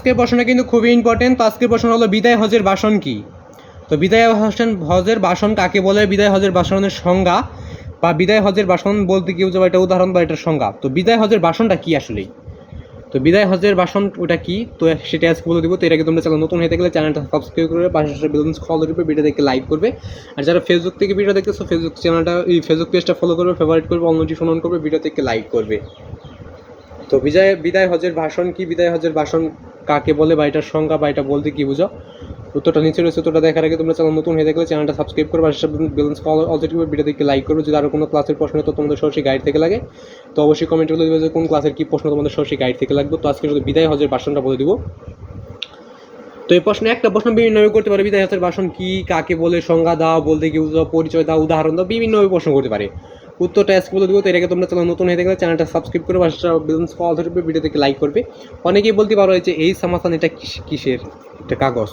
আজকের প্রশ্নটা কিন্তু খুবই ইম্পর্টেন্ট তো আজকের প্রশ্ন হলো, বিদায় হজের বাসন কি? তো বিদায় হোসেন, হজের বাসন কাকে বলে? বিদায় হজের বাসনের সংজ্ঞা বা বিদায় হজের বাসন বলতে কি বোঝাবো? এটা উদাহরণ বা এটার সংজ্ঞা। তো বিদায় হজের বাসনটা কি আসলেই তো বিদায় হজের বাসন ওটা কি? তো সেটা আজকে বলে দিব। তো আগে তোমরা চ্যানেল নতুন হয়ে থাকলে চ্যানেলটা সাবস্ক্রাইব করবে পাশে বেলুন ফলো করবে ভিডিও দেখে লাইক করবে। আর যারা ফেসবুক থেকে ভিডিও দেখতেছো ফেসবুক চ্যানেলটা এই ফেসবুক পেজটা ফলো করবে ফেভারিট করবে অল নোটিফিকেশন অন করবে, ভিডিও থেকে লাইক করবে। তো বিজয়, বিদায় হজের ভাষণ কি? বিদায় হজের ভাষণ কাকে বলে বা এটার সংজ্ঞা বা এটা বলতে কি বুঝো? উত্তরটা নিচে রয়েছে, উত্তরটা দেখার আগে তোমরা চ্যানেল নতুন হয়ে থাকলে চ্যানেলটা সাবস্ক্রাইব করবে আর ব্যালেন্স অলরেডি ভিডিও দেখে লাইক করবে যদি আরও কোনো ক্লাসের প্রশ্ন তো তোমাদের সরাসরি গাইড থেকে লাগে, তো অবশ্যই কমেন্ট করে দেবে যে কোন ক্লাসের কি প্রশ্ন তোমাদের সরাসরি গাইড থেকে লাগবে। তো আজকে শুধু বিদায় হজের ভাষণটা বলে দিব। তো এই প্রশ্নে একটা প্রশ্ন বিভিন্নভাবে করতে পারে, বিদায় হজের ভাষণ কি, কাকে বলে, সংজ্ঞা দাও, বলতে কি বুঝো, পরিচয় দাও, উদাহরণ দাও বিভিন্নভাবে প্রশ্ন করতে পারে। উত্তরটা বলে দিব, তো এটাকে তোমরা চ্যানেল নতুন হয়ে থাকলে চ্যানেলটা সাবস্ক্রাইব করে বাসা বিজনেস কল ধরবে ভিডিও থেকে লাইক করবে। অনেকেই বলতে পারো যে এই সামাসান এটা কিস- কিসের? একটা কাগজ।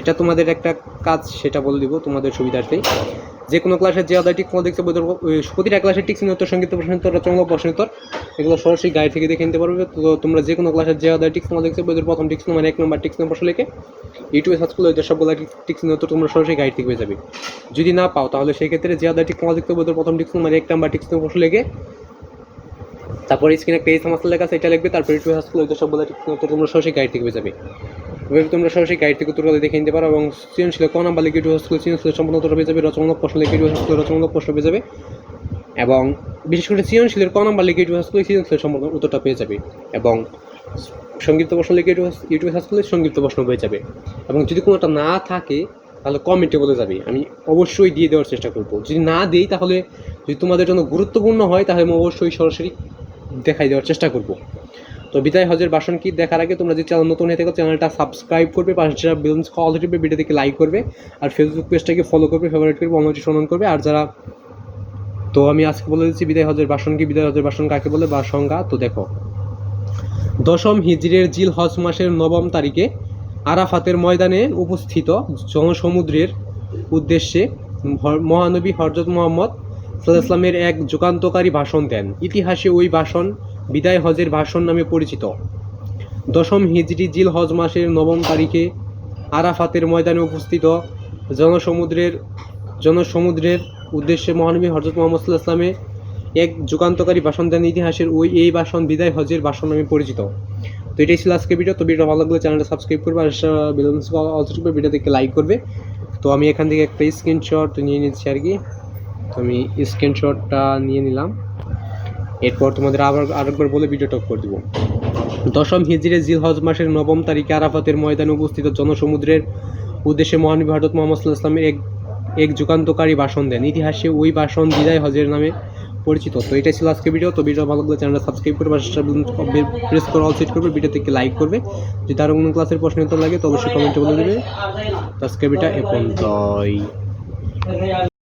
এটা তোমাদের একটা কাজ, সেটা বলে দিব, তোমাদের সুবিধার্থে যে কোনো ক্লাসের যে আদায় টিক্স ওই প্রতিটা ক্লাসের টিক্স উত্তর সংগীত প্রশ্নোত্তর রচনামূলক প্রশ্নোত্তর এগুলো সরাসরি গাইড থেকে দেখে নিতে পারবে। তো তোমরা যে কোনো ক্লাসের যে আদায় টিক্স দেখছে বইদের প্রথম টিক্স মানে এক নম্বর টিক্স নম্বর লিখে ইউটিউবে সার্চ করলে ওইটা সবগুলো টিক্স উত্তর তোমরা সরাসরি গাইড থেকে পেয়ে যাবে। যদি না পাও, তাহলে সেই ক্ষেত্রে যে আদায় টিক্স দেখতে বইদের প্রথম টিক্স মানে এক নম্বর টিক্স নম্বর লিখে, তারপরে স্ক্রিনে এই সমস্ত লেখা আছে, এটা লিখবে, তারপর ইউটিউবে সার্চ করলে ওইটা সবগুলো টিক্স উত্তর তোমরা সরাসরি গাইড থেকে পেয়ে যাবে। এভাবে তোমরা সরাসরি গাইড থেকে উত্তরগুলো দেখে নিতে পারো এবং সৃজনশীল ক নাম্বার সার্চ করলে সৃজনশীল সম্পূর্ণ উত্তর পেয়ে যাবে, রচনামূলক প্রশ্ন লিখে ইউটিউব সার্চ রচনামূলক প্রশ্ন পেয়ে যাবে এবং বিশেষ করে সৃজনশীলের ক নাম্বার সার্চ করলে সৃজনশীলের সম্পূর্ণ উত্তরটা পেয়ে যাবে এবং সংক্ষিপ্ত প্রশ্ন লিখে ইউটিউবে সার্চ করলে সংক্ষিপ্ত প্রশ্ন পেয়ে যাবে এবং যদি কোনোটা না থাকে, তাহলে কমেন্টে বলে যাবে। আমি অবশ্যই দিয়ে দেওয়ার চেষ্টা করব। যদি না দিই, তাহলে যদি তোমাদের জন্য গুরুত্বপূর্ণ হয়, তাহলে আমি অবশ্যই সরাসরি দেখাই দেওয়ার চেষ্টা করব। তো বিদায়, হজের বাসন কি দেখার আগে তোমরা যদি চ্যানেল নতুন হয়ে থাকো চ্যানেলটা সাবস্ক্রাইব করবে, পাশে যারা বেলুন্স কল দিবে ভিডিও থেকে লাইক করবে, আর ফেসবুক পেজটাকে ফলো করবে ফেভারিট করবে অনুমতি সন্ধান করবে, আর যারা তো আমি আজকে বলে দিচ্ছি বিদায়, হজের বাসন কি, বিদায়, হজের বাসন কাকে বলে, বা সংজ্ঞা, তো দেখো। দশম হিজরের জিল হজ মাসের নবম তারিখে আরাফাতের ময়দানে উপস্থিত জনসমুদ্রের উদ্দেশ্যে মহানবী হরজত মোহাম্মদ সাল্লাহ ইসলামের এক যুগান্তকারী ভাষণ দেন। ইতিহাসে ওই ভাষণ বিদায় হজের ভাষণ নামে পরিচিত। দশম হিজরি জিল হজ মাসের নবম তারিখে আরাফাতের ময়দানে উপস্থিত জনসমুদ্রের জনসমুদ্রের উদ্দেশ্যে মহানবী হরজত মোহাম্মদ ইসলামে এক যুগান্তকারী ভাষণ দেন ইতিহাসের ওই এই ভাষণ বিদায় হজের ভাষণ নামে পরিচিত। তো এটাই ছিল আজকে ভিডিও। তো ভিডিও ভালো লাগলে চ্যানেলটা সাবস্ক্রাইব করবে আর অলসো ভিডিও দেখে লাইক করবে। তো আমি এখান থেকে একটা স্ক্রিনশট নিয়ে নিচ্ছি আর কি। তো আমি স্ক্রিনশটটা নিয়ে নিলাম। এরপর তোমাদের আবার আরেকবার বলে ভিডিওটা করে দিব। দশম হিজরে জিল হজ মাসের নবম তারিখে আরাফাতের ময়দানে উপস্থিত জনসমুদ্রের উদ্দেশ্যে মহানবী হজরত মোহাম্মদ ইসলামের এক এক যুগান্তকারী ভাষণ দেন। ইতিহাসে ওই ভাষণ বিদায় হজের নামে পরিচিত। তো এটাই ছিল আজকে ভিডিও তো ভিডিও ভালো লাগলে চ্যানেলটা সাবস্ক্রাইব করবে প্রেস করে অল সেট করবে। ভিডিও থেকে লাইক করবে। যদি আরও কোনো ক্লাসের প্রশ্ন লাগে, তো অবশ্যই কমেন্টে বলে দেবে। আজকে ভিডিওটা এখন